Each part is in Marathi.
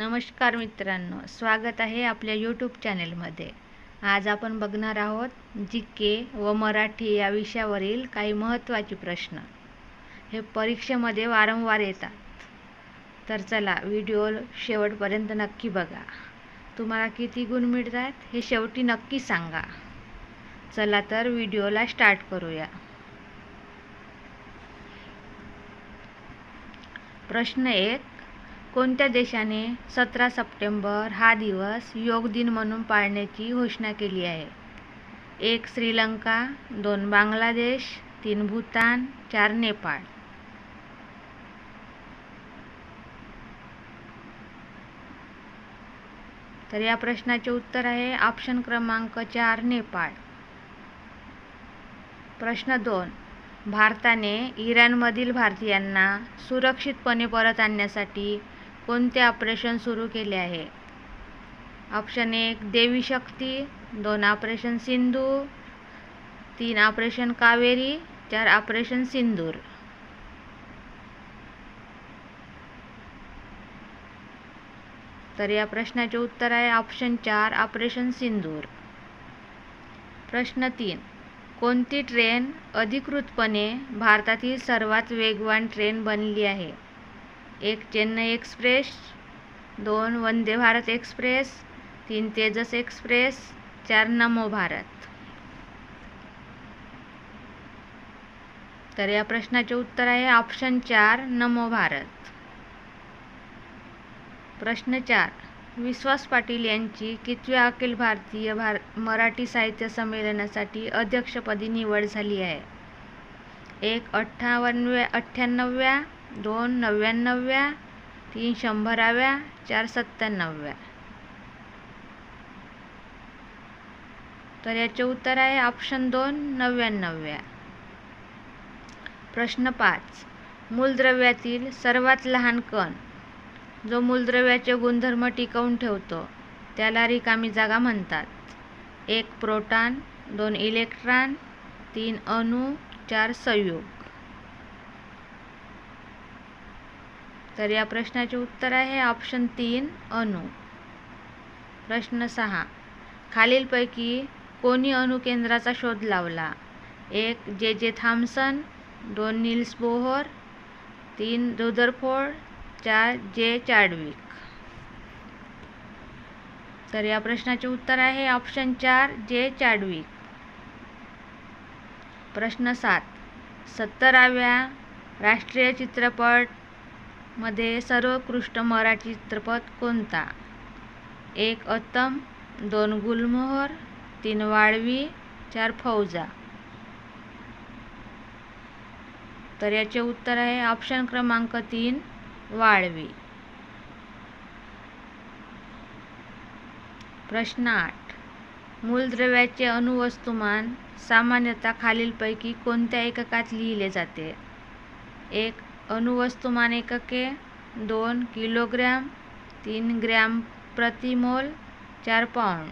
नमस्कार मित्रांनो स्वागत आहे आपल्या यूट्यूब चॅनेलमध्ये आज आपण बघणार आहोत जी के व मराठी या विषयावरील काही महत्त्वाचे प्रश्न. हे परीक्षेमध्ये वारंवार येतात. तर चला व्हिडिओ शेवटपर्यंत नक्की बघा. तुम्हाला किती गुण मिळतात हे शेवटी नक्की सांगा. चला तर व्हिडिओला स्टार्ट करूया. प्रश्न एक कोणत्या देशाने सतरा सप्टेंबर हा दिवस योग दिन म्हणून पाळण्याची घोषणा केली आहे? एक श्रीलंका दोन बांगलादेश तीन भूतान चार नेपाळ. तर या प्रश्नाचे उत्तर आहे ऑप्शन क्रमांक चार नेपाळ. प्रश्न दोन भारताने इराणमधील भारतीयांना सुरक्षितपणे परत आणण्यासाठी कोणते ऑपरेशन सुरू केले आहे? ऑप्शन एक देवी शक्ती दोन ऑपरेशन सिंधू तीन ऑपरेशन कावेरी चार ऑपरेशन सिंदूर. तर या प्रश्नाचे उत्तर आहे ऑप्शन चार ऑपरेशन सिंदूर. प्रश्न तीन कोणती ट्रेन अधिकृतपणे भारतातील सर्वात वेगवान ट्रेन बनली आहे? एक चेन्नई एक्सप्रेस दोन वंदे भारत एक्सप्रेस तीन तेजस एक्सप्रेस चार नमो भारत. तर या प्रश्नाचे उत्तर आहे ऑप्शन चार नमो भारत. प्रश्न चार विश्वास पाटील यांची कितव्या अखिल भारतीय भार मराठी साहित्य संमेलनासाठी अध्यक्षपदी निवड झाली आहे? एक अठ्ठावन्नव्या अठ्ठ्याण्णव्या दोन नव्याण्णव्या तीन शंभराव्या चार सत्त्याण्णव्या तर याचे उत्तर आहे ऑप्शन दोन नव्याण्णव्या प्रश्न पाच. मूलद्रव्यातील सर्वात लहान कण जो मूलद्रव्याचे गुणधर्म टिकवून ठेवतो त्याला रिकामी जागा म्हणतात. एक प्रोटॉन दोन इलेक्ट्रॉन तीन अणू चार संयुग. तर या प्रश्नाचे उत्तर आहे ऑप्शन तीन अणू. प्रश्न सहा. खालीलपैकी कोणी अणुकेंद्राचा शोध लावला? एक जे जे थॉम्सन दोन निल्स बोहर तीन रुदरफोर्ड चार जे चाडविक. तर या प्रश्नाचे उत्तर आहे ऑप्शन चार जे चाडविक. प्रश्न सात. सत्तराव्या राष्ट्रीय चित्रपट मध्ये सर्वोत्कृष्ट मराठी चित्रपट कोणता? एक अत्तम दोन गुलमोहर तीन वाळवी चार फौजा. तर याचे उत्तर आहे ऑप्शन क्रमांक तीन वाळवी. प्रश्न आठ. मूलद्रव्याचे अणुवस्तुमान सामान्यतः खालीलपैकी कोणत्या एककात लिहिले जाते? एक अणुवस्तुमान एकके दोन किलोग्रॅम तीन ग्रॅम प्रतिमोल चार पाऊंड.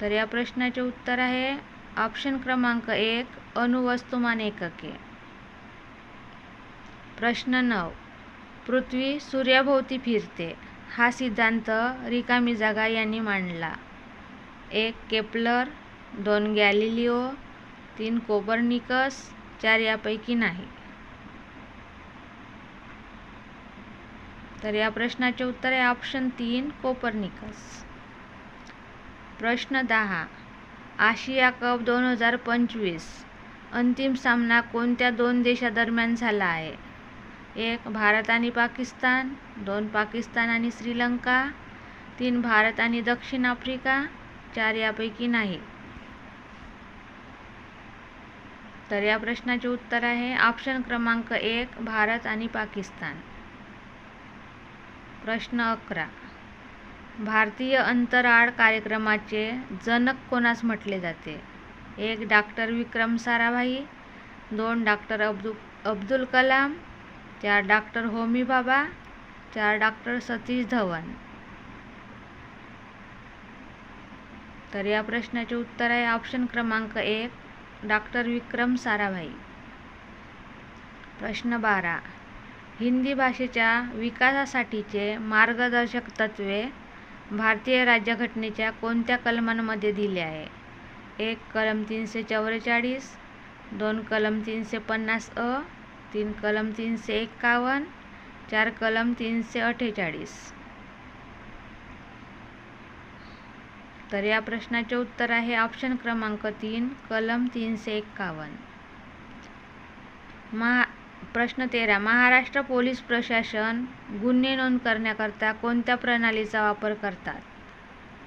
तर या प्रश्नाचे उत्तर आहे ऑप्शन क्रमांक एक अणुवस्तुमान एकके. प्रश्न नऊ पृथ्वी सूर्याभोवती फिरते हा सिद्धांत रिकामी जागा यांनी मांडला. एक केपलर दोन गॅलिलिओ तीन कोपर्निकस चार यापैकी नाही. तर या प्रश्नाचे उत्तर आहे ऑप्शन तीन कोपर्निकस. प्रश्न दहा आशिया कप दोन हजार पंचवीस अंतिम सामना कोणत्या दोन देशादरम्यान झाला आहे? एक भारत आणि पाकिस्तान दोन पाकिस्तान आणि श्रीलंका तीन भारत आणि दक्षिण आफ्रिका चार यापैकी नाही. तर या प्रश्नाचे उत्तर आहे ऑप्शन क्रमांक एक भारत आणि पाकिस्तान. प्रश्न अकरा. भारतीय अंतराळ कार्यक्रमाचे जनक कोणास म्हटले जाते? एक डॉक्टर विक्रम साराभाई दोन डॉक्टर अब्दु अब्दुल कलाम चार डॉक्टर होमी बाबा चार डॉक्टर सतीश धवन. तर या प्रश्नाचे उत्तर आहे ऑप्शन क्रमांक एक डॉक्टर विक्रम साराभाई. प्रश्न बारा. हिंदी भाषेच्या विकासासाठीचे मार्गदर्शक तत्त्वे भारतीय राज्यघटनेच्या कोणत्या कलमांमध्ये दिले आहे? एक कलम तीनशे चौवेचाळीस दोन कलम तीनशे पन्नास अ तीन कलम तीनशे एक्कावन्न चार कलम तीनशे अठ्ठेचाळीस. तर या प्रश्नाचे उत्तर आहे ऑप्शन क्रमांक तीन कलम तीनशे एक्कावन्न महा प्रश्न तेरा महाराष्ट्र पोलीस प्रशासन गुन्हे नोंद करण्याकरता कोणत्या प्रणालीचा वापर करतात?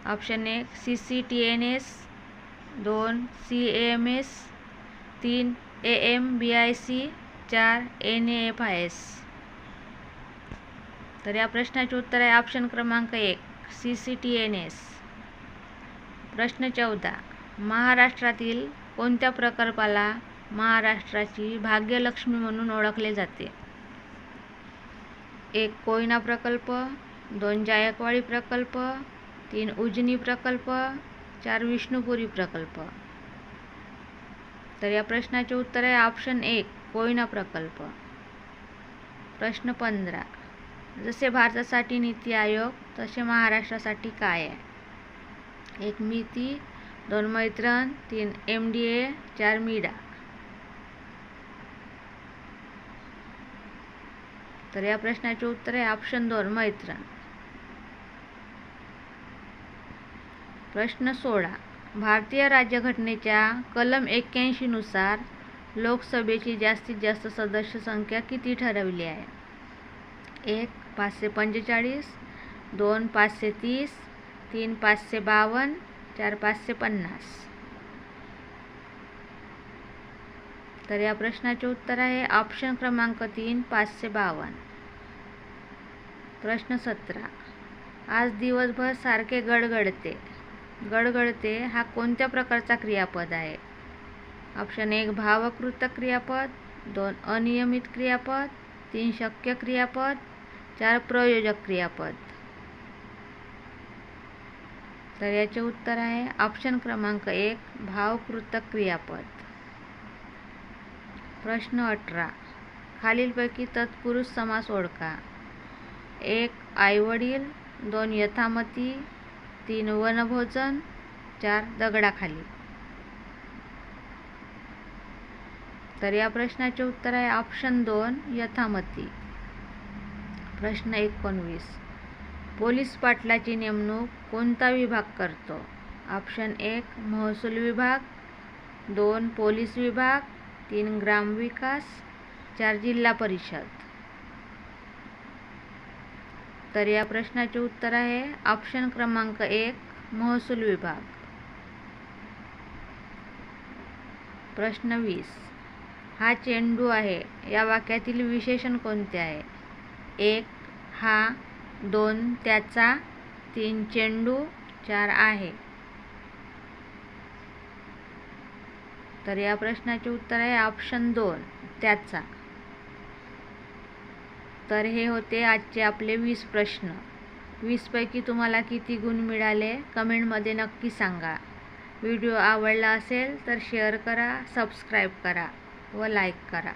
ऑप्शन एक C C T N S दोन सी एम एस तीन A M B I C चार N A F I S तर या प्रश्नाचे उत्तर आहे ऑप्शन क्रमांक एक C C T N S प्रश्न चौदा. महाराष्ट्रातील कोणत्या प्रकल्पाला महाराष्ट्राची भाग्यलक्ष्मी म्हणून ओळखले जाते? एक कोयना प्रकल्प दोन जायकवाडी प्रकल्प तीन उजनी प्रकल्प चार विष्णुपुरी प्रकल्प. तर या प्रश्नाचे उत्तर आहे ऑप्शन एक कोयना प्रकल्प. प्रश्न पंधरा. जसे भारतासाठी नीती आयोग तसे महाराष्ट्रासाठी काय आहे? एक मिती दोन मैत्रण तीन एम डी ए चार मीडा. तर या प्रश्नाचे उत्तर आहे ऑप्शन दोन मैत्रण. प्रश्न सोळा. भारतीय राज्यघटनेच्या कलम एक्क्याऐंशीनुसार लोकसभेची जास्तीत जास्त सदस्य संख्या किती ठरवली आहे? एक पाचशे पंचेचाळीस दोन पाचशे तीस तीन पाचशे बावन्न चार पाचशे पन्नास. तर या प्रश्नाचे उत्तर आहे ऑप्शन क्रमांक तीन पाचशे बावन्न. प्रश्न सतरा. आज दिवसभर सारखे गडगडते. गडगडते हा कोणत्या प्रकारचा क्रियापद आहे? ऑप्शन एक भावकृत क्रियापद. दोन अनियमित क्रियापद. तीन शक्य क्रियापद. चार प्रयोजक क्रियापद. तर याचे उत्तर आहे ऑप्शन क्रमांक एक भावकृत क्रियापद. प्रश्न अठरा खालीलपैकी तत्पुरुष समास ओळखा. एक आईवडील दोन यथामती तीन वनभोजन चार दगडाखाली. तर या प्रश्नाचे उत्तर आहे ऑप्शन दोन यथामती. प्रश्न एकोणवीस पोलीस पाटलाची नेमणूक कोणता विभाग करतो? ऑप्शन एक महसूल विभाग. दोन पोलीस विभाग. तीन ग्रामविकास चार जिल्हा परिषद. तर या प्रश्नाचे उत्तर आहे ऑप्शन क्रमांक एक महसूल विभाग. प्रश्न वीस. हा चेंडू आहे या वाक्यातील विशेषण कोणते आहे? एक हा. दोन त्याचा तीन चेंडू चार आहे. तर या प्रश्नाचे उत्तर आहे ऑप्शन दोन त्याचा. तर हे होते आजचे आपले वीस प्रश्न. वीसपैकी तुम्हाला किती गुण मिळाले कमेंटमध्ये नक्की सांगा. व्हिडिओ आवडला असेल तर शेअर करा सबस्क्राईब करा व लाईक करा.